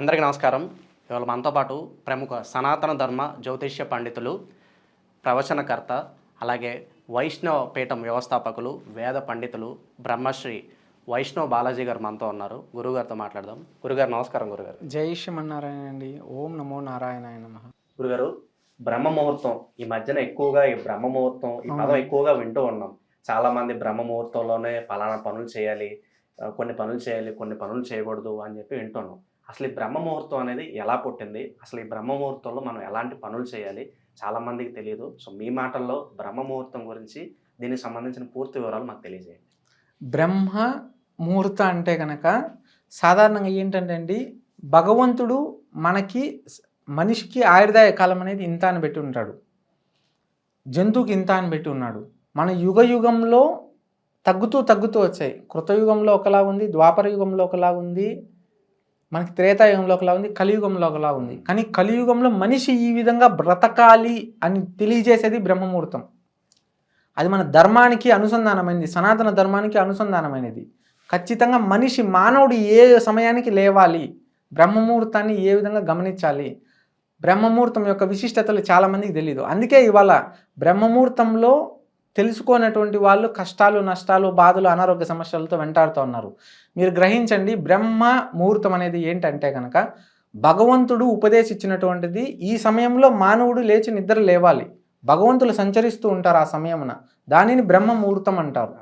అందరికీ నమస్కారం. ఇవాళ మనతో పాటు ప్రముఖ సనాతన ధర్మ జ్యోతిష్య పండితులు ప్రవచనకర్త అలాగే వైష్ణవ పీఠం వ్యవస్థాపకులు వేద పండితులు బ్రహ్మశ్రీ వైష్ణవ్ బాలాజీ గారు మనతో ఉన్నారు. గురుగారితో మాట్లాడదాం. గురుగారు నమస్కారం గురుగారు జై శ్రీమన్నారాయణ అండి ఓం నమో నారాయణాయ నమ. గురుగారు బ్రహ్మ ముహూర్తం ఈ మధ్యన ఎక్కువగా ఈ బ్రహ్మ ముహూర్తం ఈ పదం ఎక్కువగా వింటూ ఉన్నాం. చాలా మంది బ్రహ్మ ముహూర్తంలోనే పలానా పనులు చేయాలి కొన్ని పనులు చేయాలి కొన్ని పనులు చేయకూడదు అని చెప్పి వింటున్నాం అసలు ఈ బ్రహ్మ ముహూర్తం అనేది ఎలా పుట్టింది? అసలు ఈ బ్రహ్మ ముహూర్తంలో మనం ఎలాంటి పనులు చేయాలి? చాలామందికి తెలియదు సో మీ మాటల్లో బ్రహ్మ ముహూర్తం గురించి దీనికి సంబంధించిన పూర్తి వివరాలు మాకు తెలియజేయండి. బ్రహ్మ ముహూర్త అంటే కనుక సాధారణంగా ఏంటంటే అండి భగవంతుడు మనకి మనిషికి ఆయుర్దాయ కాలం అనేది ఇంత అని పెట్టి ఉంటాడు. జంతువుకి ఇంత అని పెట్టి ఉన్నాడు. మన యుగ యుగంలో తగ్గుతూ తగ్గుతూ వచ్చాయి. కృతయుగంలో ఒకలా ఉంది ద్వాపర యుగంలో ఒకలా ఉంది మనకి త్రేతాయుగంలో ఒకలా ఉంది కలియుగంలో ఒకలా ఉంది. కానీ కలియుగంలో మనిషి ఈ విధంగా బ్రతకాలి అని తెలియజేసేది బ్రహ్మముహూర్తం. అది మన ధర్మానికి అనుసంధానమైనది సనాతన ధర్మానికి అనుసంధానమైనది. ఖచ్చితంగా మనిషి మానవుడు ఏ సమయానికి లేవాలి బ్రహ్మముహూర్తాన్ని ఏ విధంగా గమనించాలి బ్రహ్మముహూర్తం యొక్క విశిష్టతలు చాలామందికి తెలియదు అందుకే ఇవాళ బ్రహ్మముహూర్తంలో తెలుసుకోనటువంటి వాళ్ళు కష్టాలు నష్టాలు బాధలు అనారోగ్య సమస్యలతో వెంటాడుతూ ఉన్నారు. మీరు గ్రహించండి బ్రహ్మ ముహూర్తం అనేది ఏంటంటే కనుక భగవంతుడు ఉపదేశించినటువంటిది ఈ సమయంలో మానవుడు లేచి నిద్ర లేవాలి. భగవంతులు సంచరిస్తూ ఉంటారు ఆ సమయమున. దానిని బ్రహ్మ ముహూర్తం అంటారు.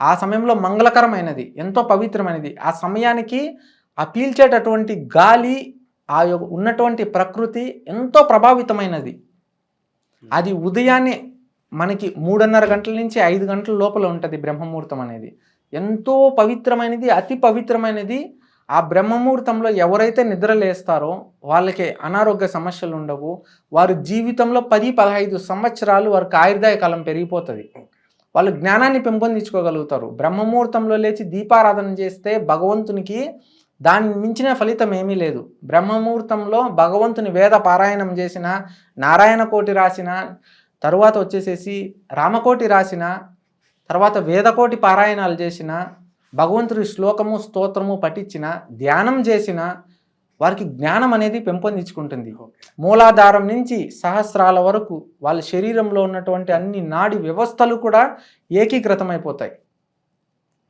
ఆ సమయంలో మంగళకరమైనది ఎంతో పవిత్రమైనది. ఆ సమయానికి ఆ పీల్చేటటువంటి గాలి ఆ యొక్క ఉన్నటువంటి ప్రకృతి ఎంతో ప్రభావితమైనది. అది ఉదయాన్నే మనకి మూడున్నర గంటల నుంచి ఐదు గంటల లోపల ఉంటుంది బ్రహ్మముహూర్తం అనేది. ఎంతో పవిత్రమైనది అతి పవిత్రమైనది. ఆ బ్రహ్మముహూర్తంలో ఎవరైతే నిద్ర లేస్తారో వాళ్ళకి అనారోగ్య సమస్యలు ఉండవు. వారు జీవితంలో పది పదహైదు సంవత్సరాలు వారికి ఆయుర్దాయ కాలం పెరిగిపోతుంది. వాళ్ళు జ్ఞానాన్ని పెంపొందించుకోగలుగుతారు. బ్రహ్మముహూర్తంలో లేచి దీపారాధన చేస్తే భగవంతునికి దాన్ని మించిన ఫలితం ఏమీ లేదు. బ్రహ్మముహూర్తంలో భగవంతుని వేద పారాయణం చేసిన నారాయణ కోటి రాసిన తరువాత వచ్చేసేసి రామకోటి రాసిన తర్వాత వేదకోటి పారాయణాలు చేసిన భగవంతుడి శ్లోకము స్తోత్రము పఠించిన ధ్యానం చేసిన వారికి జ్ఞానం అనేది పెంపొందించుకుంటుంది. మూలాధారం నుంచి సహస్రాల వరకు వాళ్ళ శరీరంలో ఉన్నటువంటి అన్ని నాడి వ్యవస్థలు కూడా ఏకీకృతమైపోతాయి.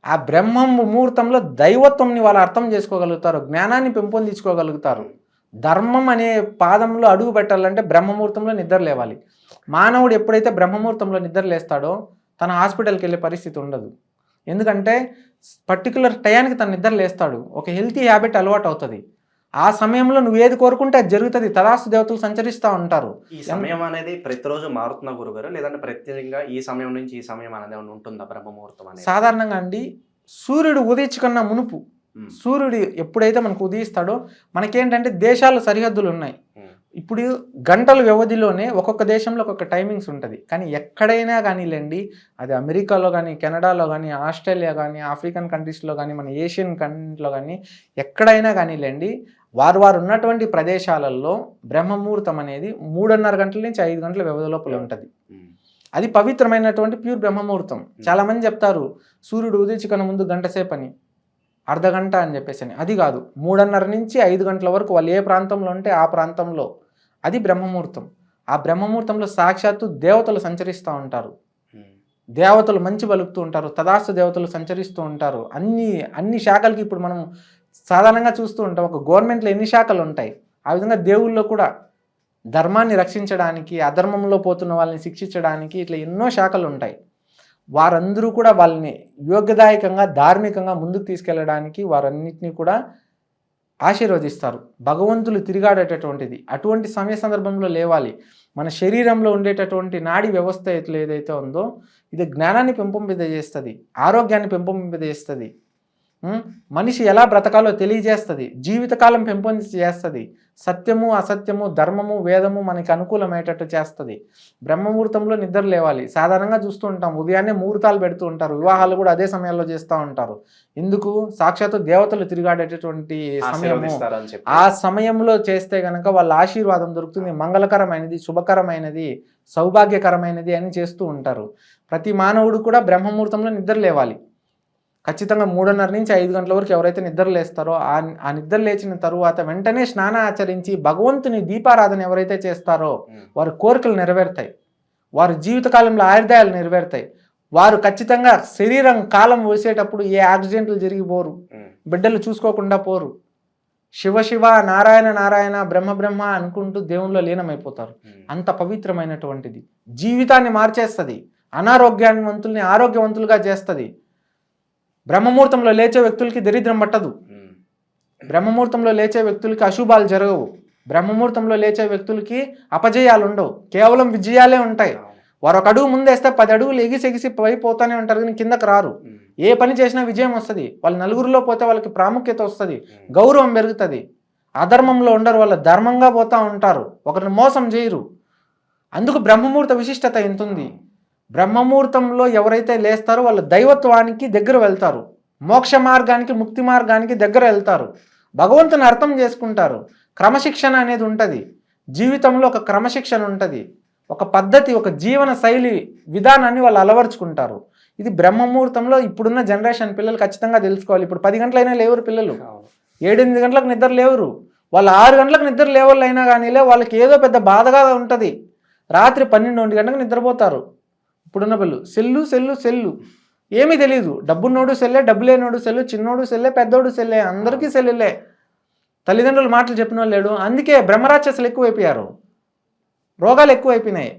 ఆ బ్రహ్మం ముహూర్తంలో దైవత్వంని వాళ్ళు అర్థం చేసుకోగలుగుతారు జ్ఞానాన్ని పెంపొందించుకోగలుగుతారు. ధర్మం అనే పాదంలో అడుగు పెట్టాలంటే బ్రహ్మముహూర్తంలో నిద్ర లేవాలి. మానవుడు ఎప్పుడైతే బ్రహ్మముహూర్తంలో నిద్ర లేస్తాడో తన హాస్పిటల్కి వెళ్ళే పరిస్థితి ఉండదు. ఎందుకంటే పర్టికులర్ టయానికి తను నిద్ర లేస్తాడు. ఒక హెల్తీ హ్యాబిట్ అలవాటు అవుతుంది. ఆ సమయంలో నువ్వు ఏది కోరుకుంటే అది జరుగుతుంది. తదాస్తు దేవతలు సంచరిస్తూ ఉంటారు. ఈ సమయం అనేది ప్రతిరోజు మారుతుందా గురుగారు? లేదంటే ప్రత్యేకంగా ఈ సమయం నుంచి ఈ సమయం అనేది ఉంటుందా బ్రహ్మ ముహూర్తం అనేది? సాధారణంగా అండి సూర్యుడు ఉదయించకన్నా మునుపు సూర్యుడు ఎప్పుడైతే మనకు ఉదయిస్తాడో మనకేంటంటే దేశాల సరిహద్దులు ఉన్నాయి. ఇప్పుడు గంటల వ్యవధిలోనే ఒక్కొక్క దేశంలో ఒక్కొక్క టైమింగ్స్ ఉంటుంది. కానీ ఎక్కడైనా కానీలేండి అది అమెరికాలో కానీ కెనడాలో కానీ ఆస్ట్రేలియా కానీ ఆఫ్రికన్ కంట్రీస్లో కానీ మన ఏషియన్ కంట్రీలో కానీ ఎక్కడైనా కానీలేండి వారు వారు ఉన్నటువంటి ప్రదేశాలలో బ్రహ్మముహూర్తం అనేది మూడున్నర గంటల నుంచి ఐదు గంటల వ్యవధి లోపల ఉంటుంది. అది పవిత్రమైనటువంటి ప్యూర్ బ్రహ్మముహూర్తం. చాలా మంది చెప్తారు సూర్యుడు ఉదయించకన్నా ముందు గంట సేపు అని అర్ధ గంట అని చెప్పేసి అని. అది కాదు. మూడున్నర నుంచి ఐదు గంటల వరకు వాళ్ళు ఏ ప్రాంతంలో ఉంటే ఆ ప్రాంతంలో అది బ్రహ్మముహూర్తం. ఆ బ్రహ్మముహూర్తంలో సాక్షాత్తు దేవతలు సంచరిస్తూ ఉంటారు. దేవతలు మంచి పలుకుతూ ఉంటారు. తదాస్తు దేవతలు సంచరిస్తూ ఉంటారు. అన్ని అన్ని శాఖలకి ఇప్పుడు మనం సాధారణంగా చూస్తూ ఉంటాం. ఒక గవర్నమెంట్లో ఎన్ని శాఖలు ఉంటాయి? ఆ విధంగా దేవుళ్ళలో కూడా ధర్మాన్ని రక్షించడానికి అధర్మంలో పోతున్న వాళ్ళని శిక్షించడానికి ఇట్లా ఎన్నో శాఖలు ఉంటాయి. వారందరూ కూడా వాళ్ళని యోగ్యదాయకంగా ధార్మికంగా ముందుకు తీసుకెళ్ళడానికి వారన్నిటినీ కూడా ఆశీర్వదిస్తారు. భగవంతులు తిరిగాడేటటువంటిది. అటువంటి సమయ సందర్భంలో లేవాలి. మన శరీరంలో ఉండేటటువంటి నాడి వ్యవస్థ ఏదైతే ఉందో ఇది జ్ఞానాన్ని పెంపొందింపజేస్తుంది ఆరోగ్యాన్ని పెంపొందింపజేస్తుంది. మనిషి ఎలా బ్రతకాలో తెలియజేస్తుంది. జీవితకాలం పెంపొందించేస్తుంది. సత్యము అసత్యము ధర్మము వేదము మనకి అనుకూలమయ్యేటట్టు చేస్తుంది. బ్రహ్మముహూర్తంలో నిద్ర లేవాలి. సాధారణంగా చూస్తూ ఉంటాం. ఉదయాన్నే ముహూర్తాలు పెడుతూ ఉంటారు. వివాహాలు కూడా అదే సమయంలో చేస్తూ ఉంటారు. ఎందుకు సాక్షాత్తు దేవతలు తిరిగాడేటటువంటి సమయము. చెప్పి. ఆ సమయంలో చేస్తే గనక వాళ్ళ ఆశీర్వాదం దొరుకుతుంది. మంగళకరమైనది శుభకరమైనది సౌభాగ్యకరమైనది అని చేస్తూ ఉంటారు. ప్రతి మానవుడు కూడా బ్రహ్మముహూర్తంలో నిద్ర లేవాలి. ఖచ్చితంగా మూడున్నర నుంచి ఐదు గంటల వరకు ఎవరైతే నిద్ర లేస్తారో ఆ ఆ నిద్ర లేచిన తరువాత వెంటనే స్నాన ఆచరించి భగవంతుని దీపారాధన ఎవరైతే చేస్తారో. వారి కోరికలు నెరవేరుతాయి. వారి జీవితకాలంలో ఆయుర్దాయాలు నెరవేరుతాయి. వారు ఖచ్చితంగా శరీరం కాలం వేసేటప్పుడు ఏ యాక్సిడెంట్లు జరిగిపోరు. బిడ్డలు చూసుకోకుండా పోరు. శివ శివ నారాయణ నారాయణ బ్రహ్మ బ్రహ్మ అనుకుంటూ దేవుల్లో లీనమైపోతారు. అంత పవిత్రమైనటువంటిది. జీవితాన్ని మార్చేస్తుంది. అనారోగ్యవంతుల్ని ఆరోగ్యవంతులుగా చేస్తుంది. బ్రహ్మముహూర్తంలో లేచే వ్యక్తులకి దరిద్రం పట్టదు. బ్రహ్మముహూర్తంలో లేచే వ్యక్తులకి అశుభాలు జరగవు. బ్రహ్మముహూర్తంలో లేచే వ్యక్తులకి అపజయాలు ఉండవు. కేవలం విజయాలే ఉంటాయి. వారు ఒక అడుగు ముందేస్తే పది అడుగులు ఎగిసి ఎగిసి పై పోతానే ఉంటారు కానీ కిందకు రారు. ఏ పని చేసినా విజయం వస్తుంది. వాళ్ళు నలుగురిలో పోతే వాళ్ళకి ప్రాముఖ్యత వస్తుంది. గౌరవం పెరుగుతుంది. అధర్మంలో ఉండరు. వాళ్ళు ధర్మంగా పోతా ఉంటారు. ఒకరిని మోసం చేయరు. అందుకు బ్రహ్మముహూర్త విశిష్టత ఎంత ఉంది బ్రహ్మముహూర్తంలో ఎవరైతే లేస్తారో వాళ్ళు దైవత్వానికి దగ్గర వెళ్తారు. మోక్ష మార్గానికి ముక్తి మార్గానికి దగ్గర వెళ్తారు. భగవంతుని అర్థం చేసుకుంటారు. క్రమశిక్షణ అనేది ఉంటుంది. జీవితంలో ఒక క్రమశిక్షణ ఉంటుంది. ఒక పద్ధతి ఒక జీవన శైలి విధానాన్ని వాళ్ళు అలవరుచుకుంటారు. ఇది బ్రహ్మముహూర్తంలో ఇప్పుడున్న జనరేషన్ పిల్లలు ఖచ్చితంగా తెలుసుకోవాలి. ఇప్పుడు పది గంటలైనా లేవరు పిల్లలు. ఏడెనిమిది గంటలకు నిద్ర లేవరు. వాళ్ళు ఆరు గంటలకు నిద్ర లేవాళ్ళు అయినా కానీలే వాళ్ళకి ఏదో పెద్ద బాధగా ఉంటుంది. రాత్రి పన్నెండు గంటలకు నిద్రపోతారు. ఇప్పుడున్న పిల్లలు. Cell cell cell. ఏమీ తెలియదు డబ్బున్నోడు సెల్లే డబ్బు లేనోడు సెల్లు చిన్నోడు సెల్లే పెద్దోడు సెల్లే అందరికీ సెల్లులే. తల్లిదండ్రుల మాటలు చెప్పిన వాళ్ళు లేడు అందుకే బ్రహ్మరాక్షసులు ఎక్కువైపోయారు. రోగాలు ఎక్కువైపోయినాయి.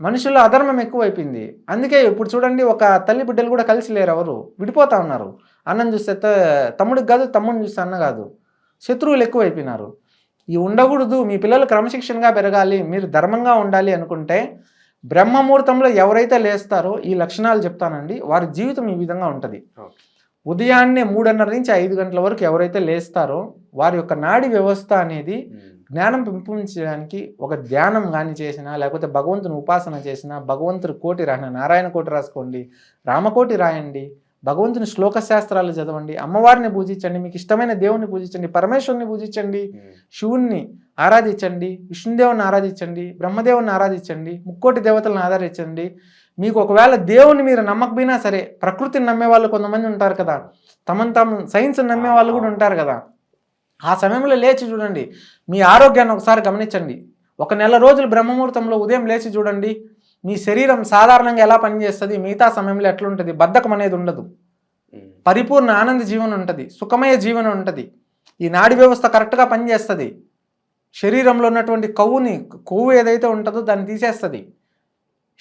మనుషుల్లో అధర్మం ఎక్కువైపోయింది. అందుకే ఇప్పుడు చూడండి ఒక తల్లి బిడ్డలు కూడా కలిసి లేరు ఎవరు? విడిపోతా ఉన్నారు. అన్నం చూస్తే తమ్ముడికి కాదు తమ్ముడిని చూస్తే అన్న కాదు. శత్రువులు ఎక్కువైపోయినారు. ఈ ఉండకూడదు. మీ పిల్లలు క్రమశిక్షణగా పెరగాలి. మీరు ధర్మంగా ఉండాలి అనుకుంటే బ్రహ్మముహూర్తంలో ఎవరైతే లేస్తారో ఈ లక్షణాలు చెప్తానండి వారి జీవితం ఈ విధంగా ఉంటుంది. ఉదయాన్నే మూడున్నర నుంచి ఐదు గంటల వరకు ఎవరైతే లేస్తారో వారి యొక్క నాడి వ్యవస్థ అనేది. జ్ఞానం పెంపొందించడానికి ఒక ధ్యానం కానీ చేసినా లేకపోతే భగవంతుని ఉపాసన చేసినా భగవంతుడి కోటి రాసిన నారాయణ కోటి రాసుకోండి రామకోటి రాయండి భగవంతుని శ్లోక శాస్త్రాలు చదవండి అమ్మవారిని పూజించండి మీకు ఇష్టమైన దేవుణ్ణి పూజించండి పరమేశ్వరుని పూజించండి. శివుణ్ణి ఆరాధించండి విష్ణుదేవుని ఆరాధించండి బ్రహ్మదేవుని ఆరాధించండి ముక్కోటి దేవతలను ఆరాధించండి. మీకు ఒకవేళ దేవుని మీరు నమ్మకపోయినా సరే ప్రకృతిని నమ్మే వాళ్ళు కొంతమంది ఉంటారు కదా. తమను తాము సైన్స్ నమ్మే వాళ్ళు కూడా ఉంటారు కదా. ఆ సమయంలో లేచి చూడండి మీ ఆరోగ్యాన్ని ఒకసారి గమనించండి. ఒక నెల రోజులు బ్రహ్మముహూర్తంలో ఉదయం లేచి చూడండి మీ శరీరం సాధారణంగా ఎలా పనిచేస్తుంది మిగతా సమయంలో ఎట్లుంటుంది బద్ధకం అనేది ఉండదు. పరిపూర్ణ ఆనంద జీవనం ఉంటుంది సుఖమయ జీవనం ఉంటుంది. ఈ నాడి వ్యవస్థ కరెక్ట్గా పనిచేస్తుంది. శరీరంలో ఉన్నటువంటి కొవ్వుని కొవ్వు ఏదైతే ఉంటుందో దాన్ని తీసేస్తుంది.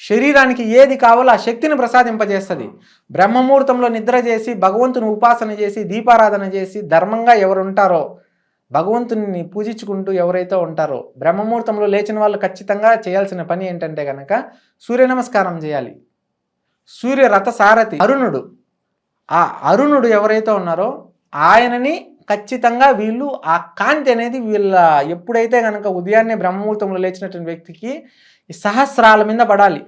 శరీరానికి ఏది కావాలో ఆ శక్తిని ప్రసాదింపజేస్తుంది. బ్రహ్మముహూర్తంలో నిద్ర చేసి భగవంతుని ఉపాసన చేసి దీపారాధన చేసి ధర్మంగా ఎవరు ఉంటారో భగవంతుని పూజించుకుంటూ ఎవరైతే ఉంటారో బ్రహ్మముహూర్తంలో లేచిన వాళ్ళు ఖచ్చితంగా చేయాల్సిన పని ఏంటంటే కనుక సూర్య నమస్కారం చేయాలి. సూర్య రథ సారథి అరుణుడు. ఆ అరుణుడు ఎవరైతే ఉన్నారో ఆయనని ఖచ్చితంగా వీళ్ళు ఆ కాంతి అనేది వీళ్ళ ఎప్పుడైతే కనుక ఉదయాన్నే బ్రహ్మముహూర్తంలో లేచినటువంటి వ్యక్తికి సహస్రాల మీద పడాలి.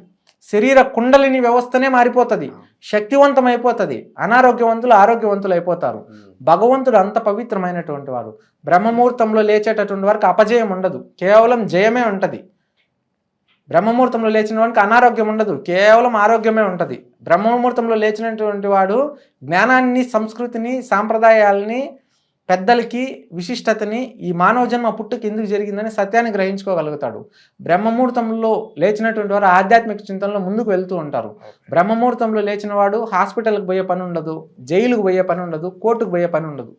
శరీర కుండలిని వ్యవస్థనే మారిపోతుంది. శక్తివంతం అయిపోతుంది అనారోగ్యవంతులు ఆరోగ్యవంతులు అయిపోతారు. భగవంతుడు అంత పవిత్రమైనటువంటి వాడు. బ్రహ్మముహూర్తంలో లేచేటటువంటి వారికి అపజయం ఉండదు. కేవలం జయమే ఉంటుంది. బ్రహ్మముహూర్తంలో లేచిన వాడికి అనారోగ్యం ఉండదు. కేవలం ఆరోగ్యమే ఉంటుంది. బ్రహ్మముహూర్తంలో లేచినటువంటి వాడు జ్ఞానాన్ని సంస్కృతిని సాంప్రదాయాలని పెద్దలకి విశిష్టతని ఈ మానవ జన్మ పుట్టుకు ఎందుకు జరిగిందని సత్యాన్ని గ్రహించుకోగలుగుతాడు. బ్రహ్మముహూర్తంలో లేచినటువంటి వారు ఆధ్యాత్మిక చింతనలో ముందుకు వెళ్తూ ఉంటారు. బ్రహ్మముహూర్తంలో లేచిన వాడు హాస్పిటల్కి పోయే పని ఉండదు జైలుకు పోయే పని ఉండదు కోర్టుకు పోయే పని ఉండదు.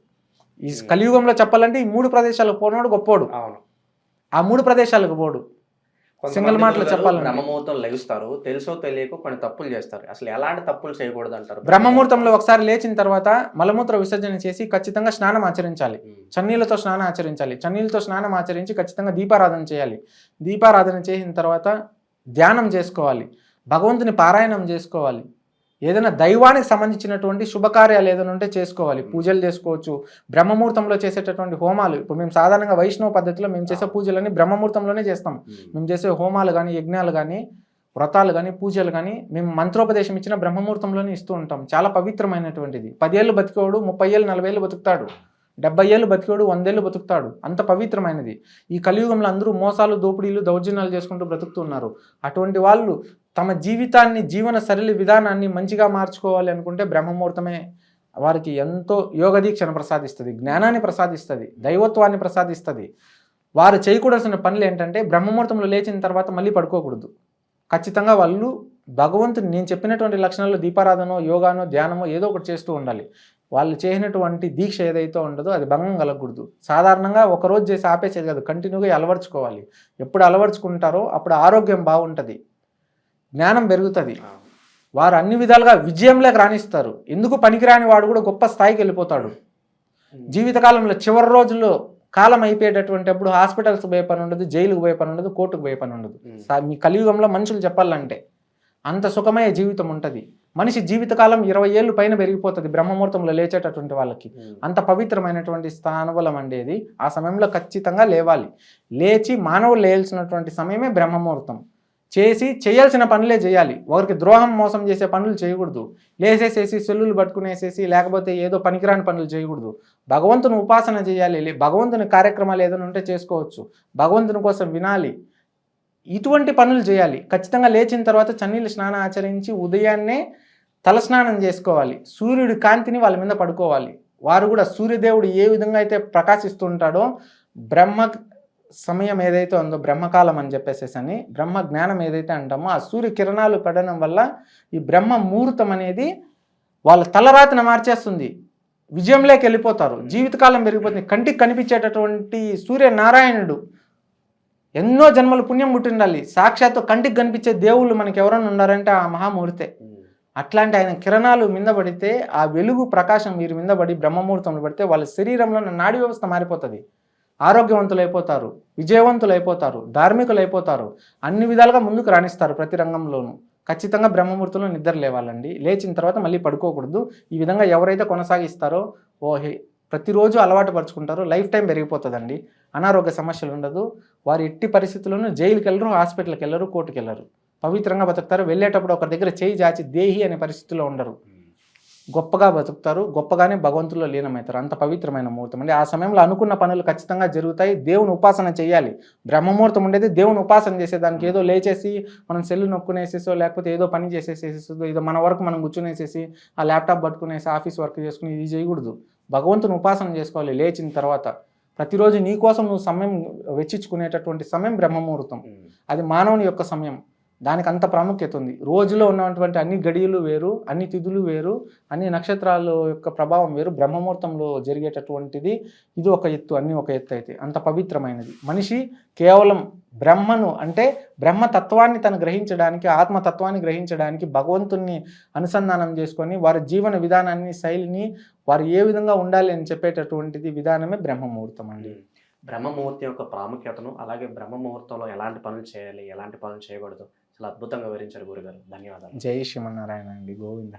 ఈ కలియుగంలో చెప్పాలంటే ఈ మూడు ప్రదేశాలకు పోనోడు గొప్పోడు. అవును. ఆ మూడు ప్రదేశాలకు పోడు. సింగిల్ మాటలో చెప్పాలంటే. బ్రహ్మముహూర్తం లెగుస్తారు. తెలుసో తెలియకో కొన్ని తప్పులు చేస్తారు. అసలు ఎలాంటి తప్పులు చేయకూడదు అంటారు బ్రహ్మముహూర్తంలో ఒకసారి లేచిన తర్వాత మలమూత్ర విసర్జన చేసి ఖచ్చితంగా స్నానం ఆచరించాలి. చన్నీళ్ళతో స్నానం ఆచరించాలి. చన్నీళ్ళతో స్నానం ఆచరించి ఖచ్చితంగా దీపారాధన చేయాలి. దీపారాధన చేసిన తర్వాత ధ్యానం చేసుకోవాలి. భగవంతుని పారాయణం చేసుకోవాలి. ఏదైనా దైవానికి సంబంధించినటువంటి శుభకార్యాలు ఏదైనా ఉంటే చేసుకోవాలి. పూజలు చేసుకోవచ్చు. బ్రహ్మముహూర్తంలో చేసేటటువంటి హోమాలు. ఇప్పుడు మేము సాధారణంగా వైష్ణవ పద్ధతిలో మేము చేసే పూజలన్నీ బ్రహ్మముహూర్తంలోనే చేస్తాం. మేము చేసే హోమాలు కానీ యజ్ఞాలు కానీ వ్రతాలు కానీ పూజలు కానీ మేము మంత్రోపదేశం ఇచ్చిన బ్రహ్మముహూర్తంలోనే ఇస్తూ ఉంటాం. చాలా పవిత్రమైనటువంటిది. పదేళ్ళు బతికోడు ముప్పై ఏళ్ళు నలభై ఏళ్ళు బతుకుతాడు. డెబ్బై ఏళ్ళు బతికోడు వందేళ్ళు బతుకుతాడు. అంత పవిత్రమైనది. ఈ కలియుగంలో అందరూ మోసాలు దోపిడీలు దౌర్జన్యాలు చేసుకుంటూ బ్రతుకుతున్నారు అటువంటి వాళ్ళు తమ జీవితాన్ని జీవన సరళి విధానాన్ని మంచిగా మార్చుకోవాలి అనుకుంటే బ్రహ్మముహూర్తమే వారికి ఎంతో యోగ దీక్షను ప్రసాదిస్తుంది జ్ఞానాన్ని ప్రసాదిస్తుంది దైవత్వాన్ని ప్రసాదిస్తుంది. వారు చేయకూడాల్సిన పనులు ఏంటంటే బ్రహ్మముహూర్తంలో లేచిన తర్వాత మళ్ళీ పడుకోకూడదు. ఖచ్చితంగా వాళ్ళు భగవంతుని నేను చెప్పినటువంటి లక్షణాలు దీపారాధనో యోగానో ధ్యానమో ఏదో ఒకటి చేస్తూ ఉండాలి. వాళ్ళు చేసినటువంటి దీక్ష ఏదైతే ఉండదో అది భంగం కలగకూడదు. సాధారణంగా ఒక రోజు చేసి ఆపేసేది కాదు కంటిన్యూగా అలవర్చుకోవాలి. ఎప్పుడు అలవర్చుకుంటారో అప్పుడు ఆరోగ్యం బాగుంటుంది. జ్ఞానం పెరుగుతుంది. వారు అన్ని విధాలుగా విజయంలోకి రాణిస్తారు. ఎందుకు పనికిరాని వాడు కూడా గొప్ప స్థాయికి వెళ్ళిపోతాడు. జీవితకాలంలో చివరి రోజుల్లో కాలం అయిపోయేటటువంటి అప్పుడు హాస్పిటల్స్ పోయే పని ఉండదు జైలుకు పోయే పని ఉండదు కోర్టుకు పోయే పని ఉండదు. మీ కలియుగంలో మనుషులు చెప్పాలంటే అంత సుఖమయ జీవితం ఉంటుంది. మనిషి జీవితకాలం ఇరవై ఏళ్ళు పైన పెరిగిపోతుంది బ్రహ్మముహూర్తంలో లేచేటటువంటి వాళ్ళకి. అంత పవిత్రమైనటువంటి స్థానబలం అండేది. ఆ సమయంలో ఖచ్చితంగా లేవాలి. లేచి మానవులు లేయాల్సినటువంటి సమయమే బ్రహ్మముహూర్తం. చేసి చేయాల్సిన పనులే చేయాలి. ఒకరికి ద్రోహం మోసం చేసే పనులు చేయకూడదు. లేసేసేసి సెల్లులు పట్టుకునేసేసి లేకపోతే ఏదో పనికిరాని పనులు చేయకూడదు. భగవంతుని ఉపాసన చేయాలి. లే- భగవంతుని కార్యక్రమాలు ఏదైనా ఉంటే చేసుకోవచ్చు. భగవంతుని కోసం వినాలి. ఇటువంటి పనులు చేయాలి. ఖచ్చితంగా లేచిన తర్వాత చన్నీళ్ళు స్నానం ఆచరించి ఉదయాన్నే తలస్నానం చేసుకోవాలి. సూర్యుడి కాంతిని వాళ్ళ మీద పడుకోవాలి. వారు కూడా సూర్యదేవుడు ఏ విధంగా అయితే ప్రకాశిస్తుంటాడో బ్రహ్మ సమయం ఏదైతే ఉందో బ్రహ్మకాలం అని చెప్పేసేసి అని బ్రహ్మ జ్ఞానం ఏదైతే అంటామో ఆ సూర్య కిరణాలు పడడం వల్ల ఈ బ్రహ్మ ముహూర్తం అనేది వాళ్ళ తలరాతిన మార్చేస్తుంది. విజయంలోకి వెళ్ళిపోతారు. జీవితకాలం పెరిగిపోతుంది. కంటికి కనిపించేటటువంటి సూర్యనారాయణుడు ఎన్నో జన్మలు పుణ్యం పుట్టిండాలి. సాక్షాత్తు కంటికి కనిపించే దేవుళ్ళు మనకి ఎవరైనా ఉన్నారంటే ఆ మహామూర్తే. అట్లాంటి ఆయన కిరణాలు మీద పడితే ఆ వెలుగు ప్రకాశం వీరి మీద పడి బ్రహ్మముహూర్తంలో పడితే వాళ్ళ శరీరంలో ఉన్న నాడీ వ్యవస్థ మారిపోతుంది. ఆరోగ్యవంతులు అయిపోతారు విజయవంతులు అయిపోతారు ధార్మికులు అయిపోతారు అన్ని విధాలుగా ముందుకు రాణిస్తారు ప్రతి రంగంలోనూ. ఖచ్చితంగా బ్రహ్మముహూర్తంలో నిద్ర లేవాలండి. లేచిన తర్వాత మళ్ళీ పడుకోకూడదు. ఈ విధంగా ఎవరైతే కొనసాగిస్తారో ఓ ప్రతిరోజు అలవాటు పరుచుకుంటారో లైఫ్ టైం పెరిగిపోతుందండి. అనారోగ్య సమస్యలు ఉండదు. వారు ఎట్టి పరిస్థితుల్లోనూ జైలుకి వెళ్ళరు హాస్పిటల్కి వెళ్ళరు కోర్టుకి వెళ్ళరు పవిత్రంగా బతుకుతారు. వెళ్ళేటప్పుడు ఒకరి దగ్గర చేయి జాచి దేహి అనే పరిస్థితిలో ఉండరు. గొప్పగా బతుకుతారు గొప్పగానే భగవంతుల్లో లీనమవుతారు. అంత పవిత్రమైన ముహూర్తం అండి. ఆ సమయంలో అనుకున్న పనులు ఖచ్చితంగా జరుగుతాయి. దేవుని ఉపాసన చేయాలి. బ్రహ్మముహూర్తం ఉండేది దేవుని ఉపాసన చేసేదానికి. ఏదో లేచేసి మనం సెల్లు నొక్కునేసేసో లేకపోతే ఏదో పని చేసేసేసి ఏదో మన వరకు మనం కూర్చునేసేసి ఆ ల్యాప్టాప్ పట్టుకునేసి ఆఫీస్ వర్క్ చేసుకుని ఇది చేయకూడదు. భగవంతుని ఉపాసన చేసుకోవాలి లేచిన తర్వాత. ప్రతిరోజు నీ కోసం నువ్వు సమయం వెచ్చించుకునేటటువంటి సమయం బ్రహ్మముహూర్తం. అది మానవుని యొక్క సమయం. దానికి అంత ప్రాముఖ్యత ఉంది. రోజులో ఉన్నటువంటి అన్ని గడియలు వేరు అన్ని తిథులు వేరు అన్ని నక్షత్రాల యొక్క ప్రభావం వేరు బ్రహ్మముహూర్తంలో జరిగేటటువంటిది ఇది ఒక ఎత్తు అన్ని ఒక ఎత్తు అయితే. అంత పవిత్రమైనది. మనిషి కేవలం బ్రహ్మను అంటే బ్రహ్మతత్వాన్ని తను గ్రహించడానికి ఆత్మతత్వాన్ని గ్రహించడానికి భగవంతుణ్ణి అనుసంధానం చేసుకొని వారి జీవన విధానాన్ని శైలిని వారు ఏ విధంగా ఉండాలి అని చెప్పేటటువంటిది విధానమే బ్రహ్మముహూర్తం అండి. ఉమ్. బ్రహ్మ యొక్క ప్రాముఖ్యతను అలాగే బ్రహ్మ ముహూర్తంలో ఎలాంటి పనులు చేయాలి ఎలాంటి పనులు చేయకూడదు చాలా అద్భుతంగా వివరించారు గురుగారు. ధన్యవాదాలు. జై శ్రీమన్నారాయణ అండి. గోవింద.